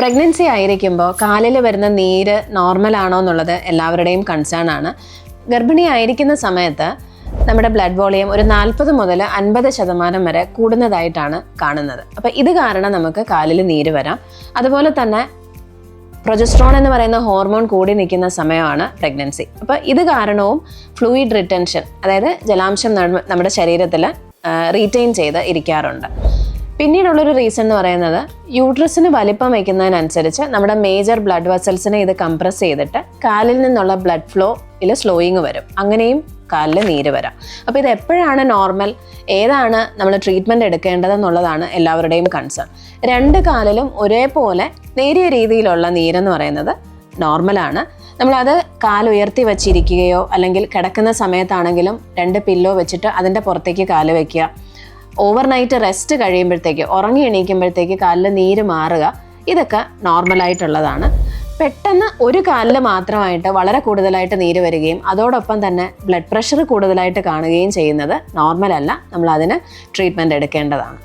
Pregnancy ആയിരിക്കുമ്പോൾ കാലിൽ വരുന്ന നീര് നോർമൽ ആണോ എന്നുള്ളത് എല്ലാവരുടെയും കൺസേൺ ആണ്. ഗർഭിണി ആയിരിക്കുന്ന സമയത്ത് നമ്മുടെ ബ്ലഡ് വോളിയം ഒരു നാൽപ്പത് മുതൽ അൻപത് ശതമാനം വരെ കൂടുന്നതായിട്ടാണ് കാണുന്നത്. അപ്പോൾ ഇത് കാരണം നമുക്ക് കാലിൽ നീര് വരാം. അതുപോലെ തന്നെ പ്രൊജസ്ട്രോൺ എന്ന് പറയുന്ന ഹോർമോൺ കൂടി നിൽക്കുന്ന സമയമാണ് പ്രഗ്നൻസി അപ്പോൾ ഇത് കാരണവും ഫ്ലൂയിഡ് റിട്ടൻഷൻ അതായത് ജലാംശം നമ്മുടെ ശരീരത്തിൽ റീറ്റെയിൻ ചെയ്ത് ഇരിക്കാറുണ്ട്. പിന്നീടുള്ളൊരു റീസൺ എന്ന് പറയുന്നത് യൂട്രസിന് വലിപ്പം വയ്ക്കുന്നതിനനുസരിച്ച് നമ്മുടെ മേജർ ബ്ലഡ് വെസൽസിനെ ഇത് കംപ്രസ് ചെയ്തിട്ട് കാലിൽ നിന്നുള്ള ബ്ലഡ് ഫ്ലോയിൽ സ്ലോയിങ് വരും. അങ്ങനെയും കാലിൽ നീര് വരാം. അപ്പോൾ ഇത് എപ്പോഴാണ് നോർമൽ ഏതാണ് നമ്മൾ ട്രീറ്റ്മെന്റ് എടുക്കേണ്ടതെന്നുള്ളതാണ് എല്ലാവരുടെയും കൺസേൺ രണ്ട് കാലിലും ഒരേപോലെ നേരിയ രീതിയിലുള്ള നീരെന്ന് പറയുന്നത് നോർമലാണ് നമ്മളത് കാൽ ഉയർത്തി വച്ചിരിക്കുകയോ അല്ലെങ്കിൽ കിടക്കുന്ന സമയത്താണെങ്കിലും രണ്ട് പില്ലോ വെച്ചിട്ട് അതിന്റെ പുറത്തേക്ക് കാൽ വെക്കുക. ഓവർനൈറ്റ് റെസ്റ്റ് കഴിയുമ്പോഴത്തേക്ക് ഉറങ്ങി എണീക്കുമ്പോഴത്തേക്ക് കാലിൽ നീര് മാറുക ഇതൊക്കെ നോർമലായിട്ടുള്ളതാണ് പെട്ടെന്ന് ഒരു കാലിൽ മാത്രമായിട്ട് വളരെ കൂടുതലായിട്ട് നീര് വരികയും അതോടൊപ്പം തന്നെ ബ്ലഡ് പ്രഷർ കൂടുതലായിട്ട് കാണുകയും ചെയ്യുന്നത് നോർമലല്ല നമ്മൾ അതിന് ട്രീറ്റ്മെന്റ് എടുക്കേണ്ടതാണ്.